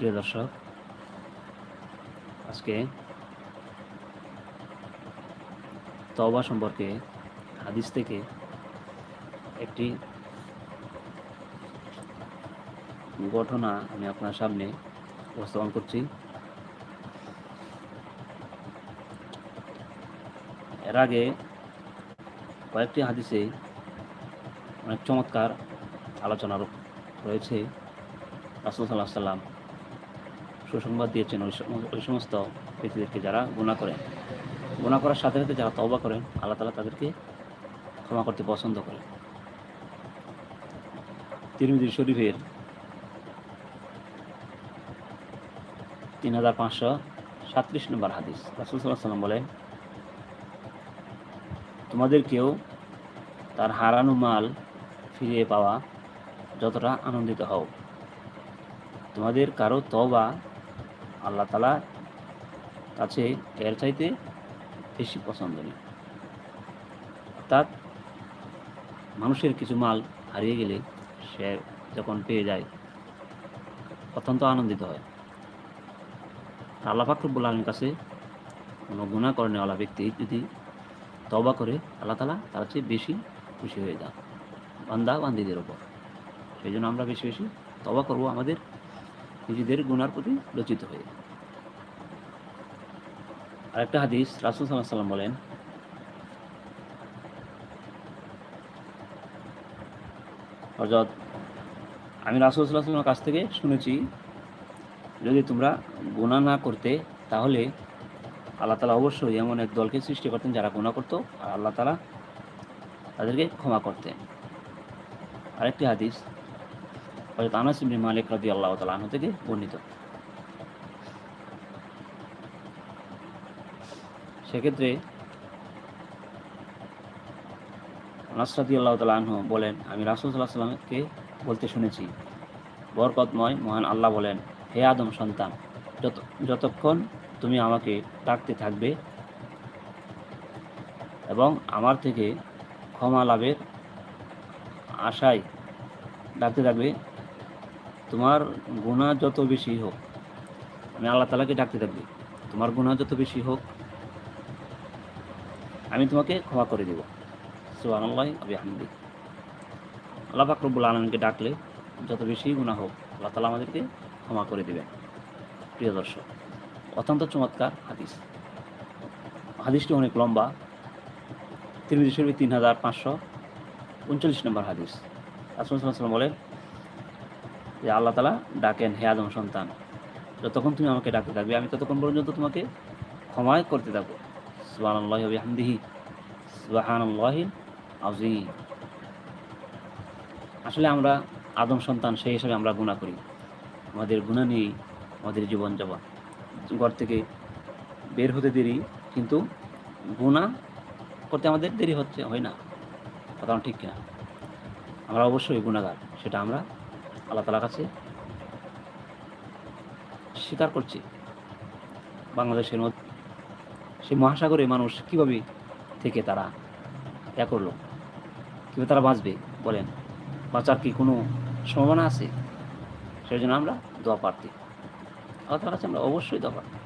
প্রিয় দর্শক, আজকে তওবা সম্পর্কে হাদিস থেকে একটি ঘটনা আমি আপনার সামনে উপস্থাপন করছি। এর আগে কয়েকটি হাদিসে অনেক চমৎকার আলোচনা রয়েছে। রাসুল সাল্লাহ সাল্লাম সুসংবাদ দিয়েছেন ওই সমস্ত ব্যক্তিদেরকে যারা গুণা করেন গুণা করার সাথে সাথে যারা তওবা করেন, আল্লাহ তালা তাদেরকে ক্ষমা করতে পছন্দ করেন। তিরমিজি শরীফের তিন হাজার পাঁচশো সাতত্রিশ নম্বর হাদিস। রাসুল সাল্লাহ সাল্লাম বলেন, তোমাদের কেউ তার হারানো মাল ফিরিয়ে পাওয়া যতটা আনন্দিত হও, তোমাদের কারও তবা আল্লাহ তালা কাছে এর চাইতে বেশি পছন্দনীয়। অর্থাৎ মানুষের কিছু মাল হারিয়ে গেলে সে যখন পেয়ে যায়, অত্যন্ত আনন্দিত হয়। আল্লাহ ফাকরুবুল আলমীর কাছে কোনো গুণা করে নেওয়ালা ব্যক্তি যদি তবা করে, আল্লাহ তালা তার চেয়ে বেশি খুশি হয়ে যান। বান্দা বান্দিদের ওপর সেই জন্য আমরা বেশি বেশি তবা করব আমাদের নিজেদের গুনার প্রতি রচিত হয়ে। আরেকটা হাদিস রাসুল সাল্লাম বলেন হজরত আমি রাসুল সাল্লাহ সাল্লামের কাছ থেকে শুনেছি, যদি তোমরা গুণা না করতে, তাহলে আল্লাহ তালা অবশ্যই এমন এক দলকে সৃষ্টি করতেন যারা গুণা করত আর আল্লাহ তালা তাদেরকে ক্ষমা করতেন। আরেকটি হাদিস হয়তো আনাস ইবনে মালিক রাদি আল্লাহ তালা থেকে বর্ণিত। সেক্ষেত্রে আনাস রাদি আল্লাহ তালা বলেন, আমি রাসুল সাল্লাহ সাল্লামকে বলতে শুনেছি, বরকতময় মহান আল্লাহ বলেন, হে আদম সন্তান, যত, যতক্ষণ তুমি আমাকে ডাকতে থাকবে এবং আমার থেকে ক্ষমা লাভের আশায় ডাকতে থাকবে তোমার গুণা যত বেশি হোক, আমি আল্লাহ তালাকে ডাকতে থাকবে, তোমার গুণা যত বেশি হোক, আমি তোমাকে ক্ষমা করে দেব। সোহান আল্লাহ আবি আহমদি আল্লাহ ফাকরবুল আলমকে ডাকলে যত বেশি গুণা হোক, আল্লাহ তালা আমাদেরকে ক্ষমা করে দেবেন। প্রিয় দর্শক, অত্যন্ত চমৎকার হাদিস। হাদিসটি অনেক লম্বা। তিরমিজি শরীফ তিন হাজার পাঁচশো উনচল্লিশ নম্বর হাদিস। সাল্লাম বলেন যে আল্লাহ তালা ডাকেন, হে আদম সন্তান, যতক্ষণ তুমি আমাকে ডাকতে থাকবে, আমি ততক্ষণ পর্যন্ত তোমাকে ক্ষমায় করতে থাকব। সুবাহ আল্লাহ সুবাহান আসলে আমরা আদম সন্তান, সেই হিসাবে আমরা গুণা করি। আমাদের গুণা নিয়েই আমাদের জীবন যাপন। ঘর থেকে বের হতে দেরি, কিন্তু গুণা করতে আমাদের দেরি হচ্ছে, হয় না? কথা ঠিক কিনা? আমরা অবশ্যই গুণাগার সেটা আমরা আল্লাহ তালার কাছে স্বীকার করছি বাংলাদেশের মধ্যে সেই মহাসাগরে মানুষ কীভাবে থেকে তারা এ করল? কীভাবে তারা বাঁচবে বলেন? বাঁচার কি কোনো সম্ভাবনা আছে? সেই জন্য আমরা দোয়া প্রার্থী। আল্লাহ তালা কাছে আমরা অবশ্যই দোয়া প্রার্থী।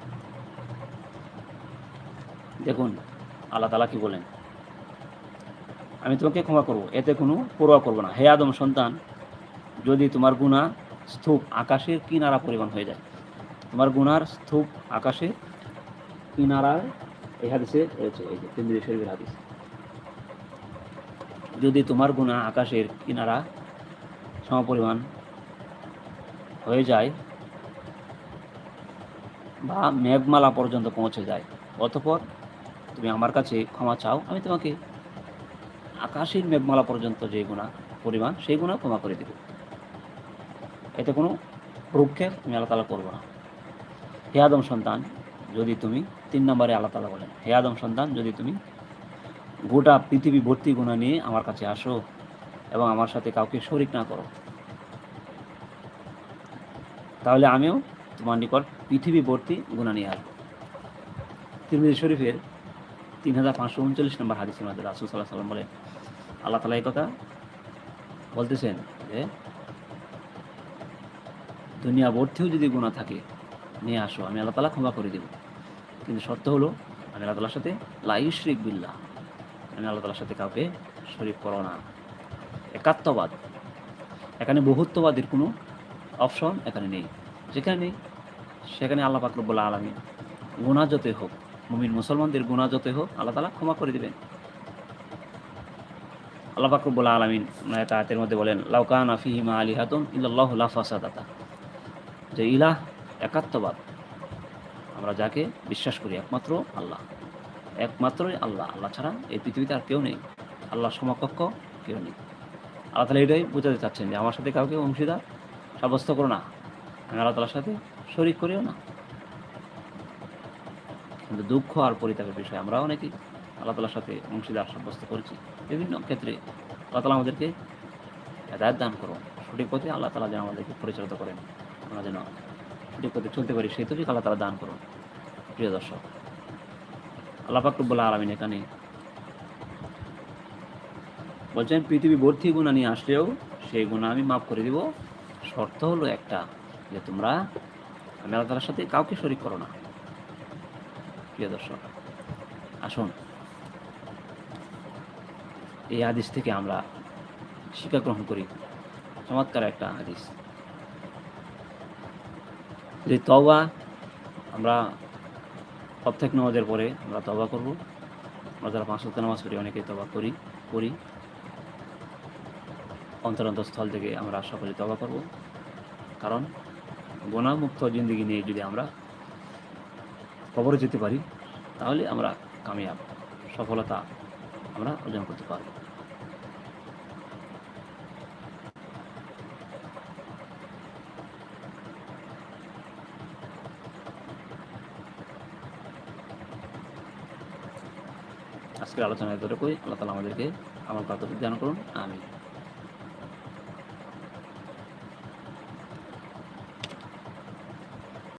দেখুন, আল্লাহ তালা কি বলেন? আমি তোমাকে ক্ষমা করব, এতে কোনো পরোয়া করব না। হে আদম সন্তান যদি তোমার গুণা স্তূপ আকাশের কিনারা পরিমাণ হয়ে যায়। তোমার গুনার স্তূপ আকাশের কিনারায় এই হাদিসে রয়েছে, এই যে তিন্দিরি শরীফের হাদিস। যদি তোমার গুণা আকাশের কিনারা সমপরিমাণ হয়ে যায় বা মেঘমালা পর্যন্ত পৌঁছে যায়, অতপর তুমি আমার কাছে ক্ষমা চাও, আমি তোমাকে আকাশের মেঘমালা পর্যন্ত যে গুণা পরিমাণ, সেই গুণা ক্ষমা করে দেব। এতে কোনো প্রক্ষেপ তুমি আল্লাহ তালা করব না। হে আদম সন্তান, যদি তুমি, তিন নম্বরে আল্লাহ তালা বলেন, হে আদম সন্তান, যদি তুমি গোটা পৃথিবী ভর্তি গুণা নিয়ে আমার কাছে আসো এবং আমার সাথে কাউকে শরিক না করো, তাহলে আমিও তোমার নিকট পৃথিবী ভর্তি গুণা নিয়ে আসব। তিরমিজি শরীফের তিন হাজার পাঁচশো উনচল্লিশ নম্বর হাদিসের মধ্যে রাসুল সাল্লাহ সাল্লাম বলেন, আল্লাহ তালা এই কথা বলতেছেন যে দুনিয়া ভর্তিও যদি গুণা থাকে, নিয়ে আসো, আমি আল্লাহ তালা ক্ষমা করে দেব। কিন্তু সত্য হলো, আমি আল্লাহ তালার সাথে লাইশরিক বিল্লাহ, আমি আল্লাহ তালার সাথে কাউকে শরীফ করো না। একাত্মবাদ। এখানে বহুত্ববাদের কোনো অপশন এখানে নেই। যেখানে নেই, সেখানে আল্লাহ পাকরবুল আলমী গুণা যতই হোক, মুমিন মুসলমানদের গুণা যতই হোক, আল্লাহ তালা ক্ষমা করে দেবেন। আল্লাহ পাকরবুল আলমিন আয়াতের মধ্যে বলেন লাউকান আফিহিমা আলী হাতুন ইল্লাহ লাফাসাদাতা যে ইলাহ একাত্মবাদ। আমরা যাকে বিশ্বাস করি একমাত্র আল্লাহ। একমাত্রই আল্লাহ। আল্লাহ ছাড়া এই পৃথিবীতে আর কেউ নেই। আল্লাহ সমকক্ষ কেউ নেই। আল্লাহ তালা এটাই বোঝাতে চাচ্ছেন যে আমার সাথে কাউকে অংশীদার সাব্যস্ত করো না। আমি আল্লাহ তালার সাথে শরিক করিও না। কিন্তু দুঃখ আর পরিত্যাগের বিষয় আমরা অনেকেই আল্লাহ তালার সাথে অংশীদার সাব্যস্ত করেছি। বিভিন্ন ক্ষেত্রে আল্লাহ তালা আমাদেরকে হেদায়ত দান করো সঠিক পথে আল্লাহ তালা যেন আমাদেরকে পরিচালিত করেন। আমরা যেন সঠিক পথে চলতে পারি, সেই তৌফিক আল্লাহ তারা দান করুন। প্রিয় দর্শক, আল্লাহ ফাকরুবুল্লাহ আলমিন এখানে বলছেন, পৃথিবী ভর্তি গুণা নিয়ে আসলেও সেই গুণা আমি মাফ করে দিব। শর্ত হলো একটা, যে তোমরা আমি আল্লাহ তালার সাথে কাউকে শরিক করো না। প্রিয় দর্শক, আসুন, এই হাদিস থেকে আমরা শিক্ষা গ্রহণ করি। চমৎকার একটা হাদিস। যে তবা আমরা প্রত্যেক নামাজের পরে আমরা তবা করব। আমরা যারা পাঁচ সপ্তাহ নামাজ করি অনেকেই তবা করি করি। অন্তরন্তস্থল থেকে আমরা সকলে তবা করব। কারণ গোনামুক্ত জিন্দগি নিয়ে যদি আমরা কবরে যেতে পারি, তাহলে আমরা কামিয়াব। সফলতা আমরা অর্জন করতে পারব। আজকের আলোচনা এতটুকুই। আল্লাহ তালা আমাদেরকে আমার কথা দান করুন। আমি